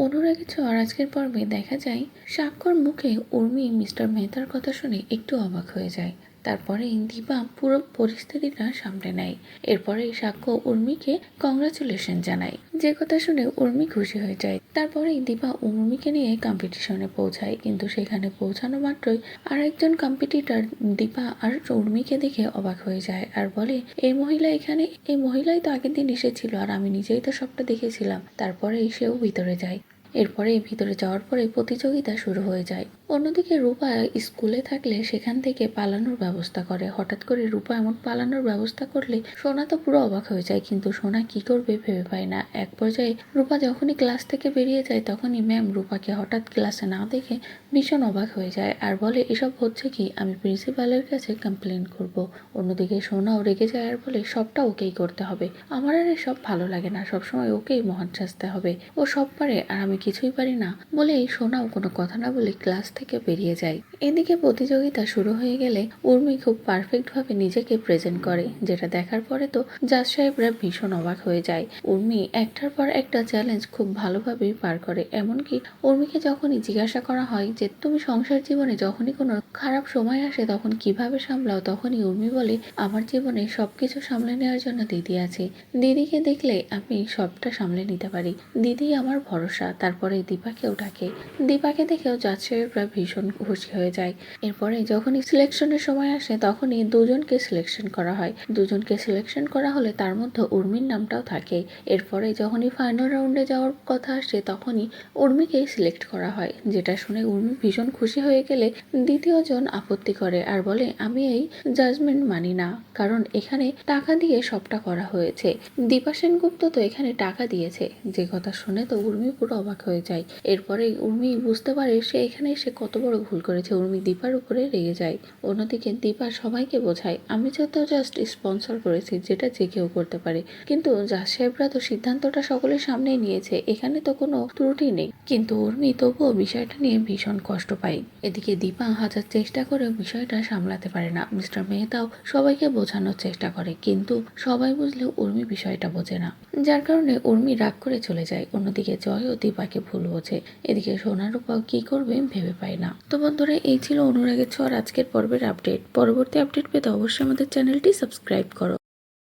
অনুরাগী ছোঁয়ার আজকের পর্বে দেখা যায় স্বাক্ষর মুখে উর্মি মিস্টার মেহতার কথা শুনে একটু অবাক হয়ে যায়। তারপরে দীপা পুরো পরিস্থিতিটা সামলে নেয়। এরপরে সাক্ষ্য উর্মিকে কংগ্রাচুলেশন জানায়। যে কথা শুনে উর্মি খুশি হয়ে যায়। তারপরে দীপা উর্মিকে নিয়ে কম্পিটিশনে পৌঁছায়। কিন্তু সেখানে পৌঁছানো মাত্রই আর একজন কম্পিটিটর দীপা আর উর্মিকে দেখে অবাক হয়ে যায় আর বলে এই মহিলা এখানে? এই মহিলাই তো আগের দিন এসেছিল আর আমি নিজেই তো সবটা দেখেছিলাম। তারপরে সেও ভিতরে যায়। এরপরে ভিতরে যাওয়ার পরে প্রতিযোগিতা শুরু হয়ে যায়। অন্যদিকে রূপা স্কুলে থাকলে সেখান থেকে পালানোর ব্যবস্থা করে। হঠাৎ করে রূপা এমন পালানোর ব্যবস্থা করলে সোনা তো পুরো অবাক হয়ে যায়, কিন্তু সোনা কি করবে ভেবে পায় না। এক পর্যায়ে রূপা যখনই ক্লাস থেকে বেরিয়ে যায়, তখনই ম্যাম রূপাকে হঠাৎ ক্লাসে না দেখে ভীষণ অবাক হয়ে যায় আর বলে, এসব হচ্ছে কি? আমি প্রিন্সিপালের কাছে কমপ্লেন করব। অন্যদিকে সোনাও রেগে যায় আর বলে, সবটা ওকেই করতে হবে। আমার আর এসব ভালো লাগে না। সবসময় ওকেই মহান সাজতে হবে। ও সব পারে আর আমি কিছুই পারি না। বলে সোনাও কোনো কথা না বলে ক্লাস থেকে বেরিয়ে যায়। এদিকে প্রতিযোগিতা শুরু হয়ে গেলে উর্মি খুব পারফেক্টভাবে নিজেকে প্রেজেন্ট করে, যেটা দেখার পরে তো জাজ সাহেবরা ভীষণ অবাক হয়ে যায়। উর্মি একটার পর একটা চ্যালেঞ্জ খুব ভালোভাবেই পার করে, এমনকি উর্মিকে যখনই জিজ্ঞাসা করা হয় যে, তুমি সংসার জীবনে যখনই কোনো খারাপ সময় আসে, তখন কীভাবে সামলাও? তখনই উর্মি বলে, আমার জীবনে সবকিছু সামলে নেওয়ার জন্য দিদি আছে। দিদিকে দেখলে আমি সবটা সামলে নিতে পারি। দিদি আমার ভরসা, তারপরে দীপাকেও ডাকে। দীপাকে দেখেও জাজ সাহেবরা ভীষণ খুশি হয়ে যায়। এরপরে যখনই সিলেকশনের সময় আসে, তখনই দুজনকে সিলেকশন করা হয়। দুজনকে সিলেকশন করা হলে তার মধ্যে উর্মির নামটাও থাকে। এরপরে যখনই ফাইনাল রাউন্ডে যাওয়ার কথা আসে, তখনই উর্মিকেই সিলেক্ট করা হয়, যেটা শুনে উর্মি ভীষণ খুশি হয়ে গেলে দ্বিতীয়জন আপত্তি করে আর বলে, আমি এই জাজমেন্ট মানি না, কারণ এখানে টাকা দিয়ে সবটা করা হয়েছে। দীপা সেনগুপ্ত তো এখানে টাকা দিয়েছে। যে কথা শুনে তো উর্মি পুরো অবাক হয়ে যায়। এরপরে উর্মি বুঝতে পারে সে এখানে এসে কত বড় ভুল করেছে উর্মি দীপার উপরে রেগে যায়। অন্যদিকে দীপা সবাইকে বোঝায়, আমি যত জাস্ট স্পন্সর করেছি, যেটা যে কেউ করতে পারে। কিন্তু জাজ সাহেবরা তো সিদ্ধান্তটা সকলের সামনেই নিয়েছে, এখানে তো কোনো ত্রুটি নেই। কিন্তু উর্মি তবুও বিষয়টা নিয়ে ভীষণ কষ্ট পায়। এদিকে দীপা হাজার চেষ্টা করে বিষয়টা সামলাতে পারে না। মিস্টার মেহতাও সবাইকে বোঝানোর চেষ্টা করে, কিন্তু সবাই বুঝলেও উর্মি বিষয়টা বোঝে না। যার কারণে উর্মি রাগ করে চলে যায়। অন্যদিকে জয় ও দীপাকে ভুল বোঝে। এদিকে সোনার উপাও কি করবে ভেবে পায় না। তো বন্ধুরা, এই ছিল অনুরাগের ছোঁয়ার আজকের পর্বের আপডেট পরবর্তী আপডেট পেতে অবশ্যই আমাদের চ্যানেলটি সাবস্ক্রাইব করো।